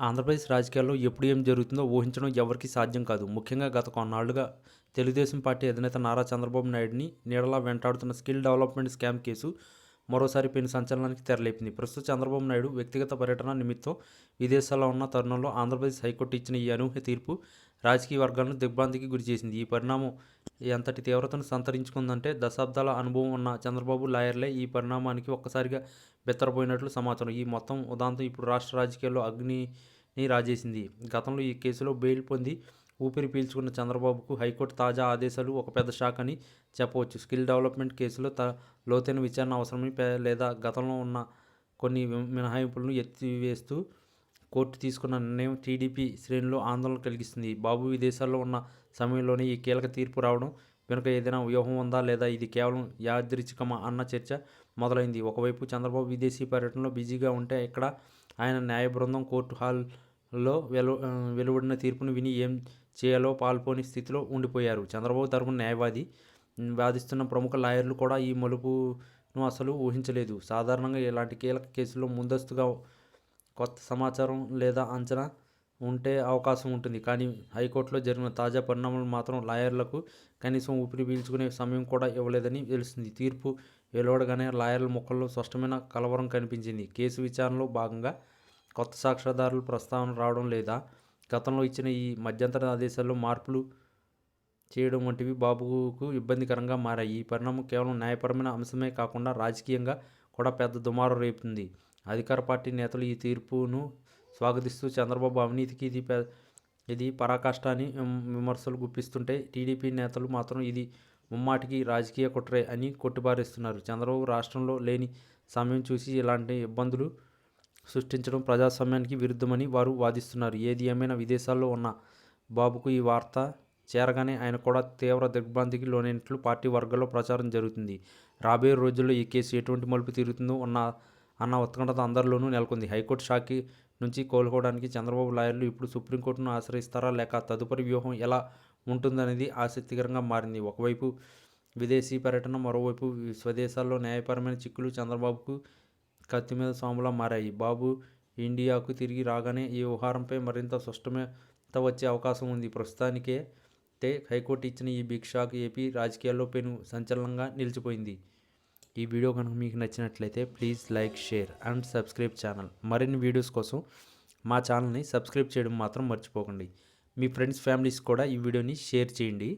ఆంధ్రప్రదేశ్ రాజకీయాల్లో ఎప్పుడు ఏం జరుగుతుందో ఊహించడం ఎవరికీ సాధ్యం కాదు. ముఖ్యంగా గత కొన్నాళ్ళుగా తెలుగుదేశం పార్టీ అధినేత నారా చంద్రబాబు నాయుడిని నీడలా వెంటాడుతున్న స్కిల్ డెవలప్మెంట్ స్కామ్ కేసు మరోసారి పెను సంచలనానికి తెరలేపింది. ప్రస్తుతం చంద్రబాబు నాయుడు వ్యక్తిగత పర్యటన నిమిత్తం విదేశాల్లో ఉన్న తరుణంలో ఆంధ్రప్రదేశ్ హైకోర్టు ఇచ్చిన ఈ అనూహ్య తీర్పు రాజకీయ వర్గాలను దిగ్భ్రాంతికి గురిచేసింది ఈ పరిణామం ఎంతటి తీవ్రతను సంతరించుకుందంటే దశాబ్దాల అనుభవం ఉన్న చంద్రబాబు లాయర్లే ఈ పరిణామానికి ఒక్కసారిగా బెత్తరపోయినట్లు సమాచారం. ఈ మొత్తం ఉదాంతం ఇప్పుడు రాష్ట్ర రాజకీయాల్లో అగ్నిని రాజేసింది. గతంలో ఈ కేసులో బెయిల్ పొంది ఊపిరి పీల్చుకున్న చంద్రబాబుకు హైకోర్టు తాజా ఆదేశాలు ఒక పెద్ద షాక్ అని చెప్పవచ్చు. స్కిల్ డెవలప్మెంట్ కేసులో త లోతైన విచారణ అవసరమని లేదా గతంలో ఉన్న కొన్ని మినహాయింపులను ఎత్తివేస్తూ కోర్టు తీసుకున్న నిర్ణయం టీడీపీ శ్రేణులు ఆందోళన కలిగిస్తుంది. బాబు విదేశాల్లో ఉన్న సమయంలోనే ఈ కీలక తీర్పు రావడం వెనుక ఏదైనా వ్యూహం ఉందా లేదా ఇది కేవలం యాదృచ్ఛికమా అన్న చర్చ మొదలైంది. ఒకవైపు చంద్రబాబు విదేశీ పర్యటనలో బిజీగా ఉంటే ఇక్కడ ఆయన న్యాయ బృందం కోర్టు హాల్లో వెలు వెలువడిన తీర్పును విని ఏం చేయాలో పాల్పోని స్థితిలో ఉండిపోయారు. చంద్రబాబు తరపున న్యాయవాది వాదిస్తున్న ప్రముఖ లాయర్లు కూడా ఈ మలుపును అసలు ఊహించలేదు. సాధారణంగా ఇలాంటి కీలక కేసుల్లో ముందస్తుగా కొత్త సమాచారం లేదా అంచనా ఉంటే అవకాశం ఉంటుంది. కానీ హైకోర్టులో జరిగిన తాజా పరిణామాలు మాత్రం లాయర్లకు కనీసం ఊపిరి పీల్చుకునే సమయం కూడా ఇవ్వలేదని తెలుస్తుంది. తీర్పు వెలువడగానే లాయర్ల ముఖంలో స్పష్టమైన కలవరం కనిపించింది. కేసు విచారణలో భాగంగా కొత్త సాక్ష్యాధారులు ప్రస్తావన రావడం లేదా గతంలో ఇచ్చిన ఈ మధ్యంతర ఆదేశాల్లో మార్పులు చేయడం వంటివి బాబుకు ఇబ్బందికరంగా మారాయి. ఈ పరిణామం కేవలం న్యాయపరమైన అంశమే కాకుండా రాజకీయంగా కూడా పెద్ద దుమారం రేపుతుంది. అధికార పార్టీ నేతలు ఈ తీర్పును స్వాగతిస్తూ చంద్రబాబు అవినీతికి ఇది ఇది పరాకాష్ట అని విమర్శలు గుప్పిస్తుంటే టీడీపీ నేతలు మాత్రం ఇది ముమ్మాటికి రాజకీయ కుట్రే అని కొట్టిపారేస్తున్నారు చంద్రబాబు రాష్ట్రంలో లేని సమయం చూసి ఇలాంటి ఇబ్బందులు సృష్టించడం ప్రజాస్వామ్యానికి విరుద్ధమని వారు వాదిస్తున్నారు. ఏది ఏమైనా విదేశాల్లో ఉన్న బాబుకు ఈ వార్త చేరగానే ఆయన కూడా తీవ్ర దిగ్భ్రాంతికి లోనైనట్లు పార్టీ వర్గాల్లో ప్రచారం జరుగుతుంది. రాబోయే రోజుల్లో ఈ కేసు ఎటువంటి మలుపు తిరుగుతుందో ఉన్న అన్న ఉత్కంఠత అందరిలోనూ నెలకొంది. హైకోర్టు షాకి నుంచి కోలుకోవడానికి చంద్రబాబు లాయర్లు ఇప్పుడు సుప్రీంకోర్టును ఆశ్రయిస్తారా లేక తదుపరి వ్యూహం ఎలా ఉంటుందనేది ఆసక్తికరంగా మారింది. ఒకవైపు విదేశీ పర్యటన మరోవైపు స్వదేశాల్లో న్యాయపరమైన చిక్కులు చంద్రబాబుకు కత్తి మీద సాములా మారాయి. బాబు ఇండియాకు తిరిగి రాగానే ఈ వ్యవహారంపై మరింత స్పష్టత వచ్చే అవకాశం ఉంది. ప్రస్తుతానికే హైకోర్టు ఇచ్చిన ఈ బిగ్ షాక్ ఏపీ రాజకీయాల్లో పెను సంచలనంగా నిలిచిపోయింది. ఈ వీడియో కనుక మీకు నచ్చినట్లయితే please like share and subscribe channel. మరిన్ని వీడియోస్ కోసం మా ఛానల్ని సబ్స్క్రైబ్ చేయడం మాత్రం మర్చిపోకండి. మీ ఫ్రెండ్స్ ఫ్యామిలీస్ కూడా ఈ వీడియోని షేర్ చేయండి.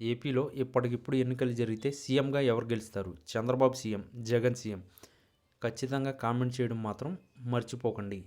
ఏపీలో ఇప్పటికిప్పుడు ఎన్నికలు జరిగితే సీఎంగా ఎవరు గెలుస్తారు? Chandrababu CM Jagan CM. ఖచ్చితంగా కామెంట్ చేయడం మాత్రం మర్చిపోకండి.